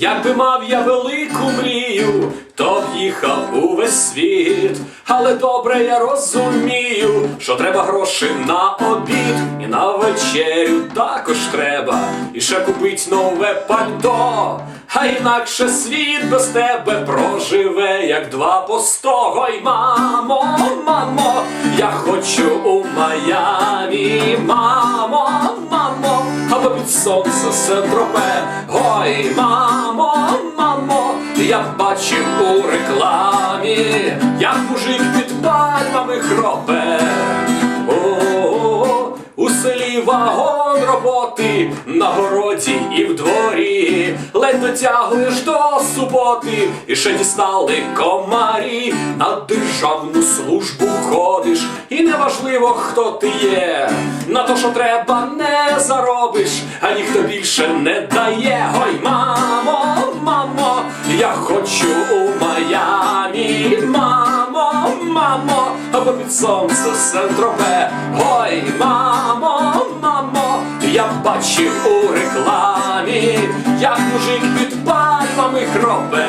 Якби мав я велику мрію, то б їхав увесь світ. Але добре я розумію, що треба гроші на обід і на вечерю також треба. І ще купить нове пальто. А інакше світ без тебе проживе, як два по сто. Ой, мамо, мамо, я хочу у Майамі, мамо, мамо, або під сонце сентропе. Ой, мамо, мамо, я бачив у рекламі, як мужик під пальмами хропе. О, у селі вагон роботи, на городі і в дворі, ледь дотягуєш до суботи, і ще дістали комарі, на державну службу ходиш, і неважливо, хто ти є, на то, що треба, не заробиш, а ніхто більше не дає. Ой, мамо, мамо, я хочу у Майамі, мамо, мамо, або під сонце сентропе. Ой, мамо, мамо, я бачив у рекламі, як мужик під пальмами хропе.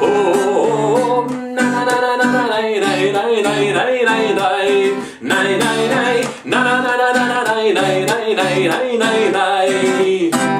О, на-на-на-на-на-най-най-най-най-най-най-най. Най-най-най, на-на-на-на-на-най-най-най-най-най-най.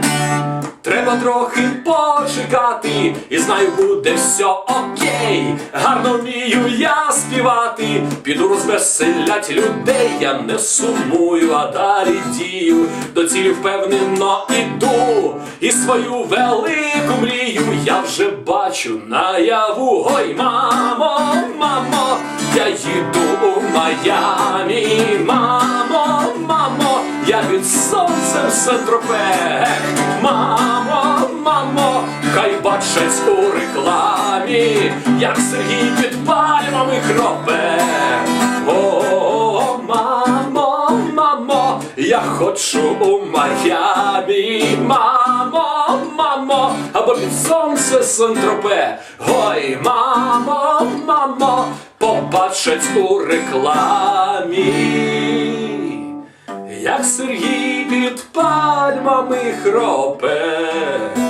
Треба трохи почекати, і знаю, буде все окей. Гарно вмію я співати, піду розвеселять людей, я не сумую, а далі дію. До цілі впевнено іду, і свою велику мрію я вже бачу наяву. Ой, мамо, мамо, я їду у Майамі, мамо, мамо, я від сонцем сентропе. Мамо, мамо, хай бачать у рекламі, як Сергій під пальмами хропе. О, мамо, мамо, я хочу у Майамі, мамо, мамо, або під сонце сентропе. Ой, мамо, мамо, побачать у рекламі як Сергій під пальмами хропе.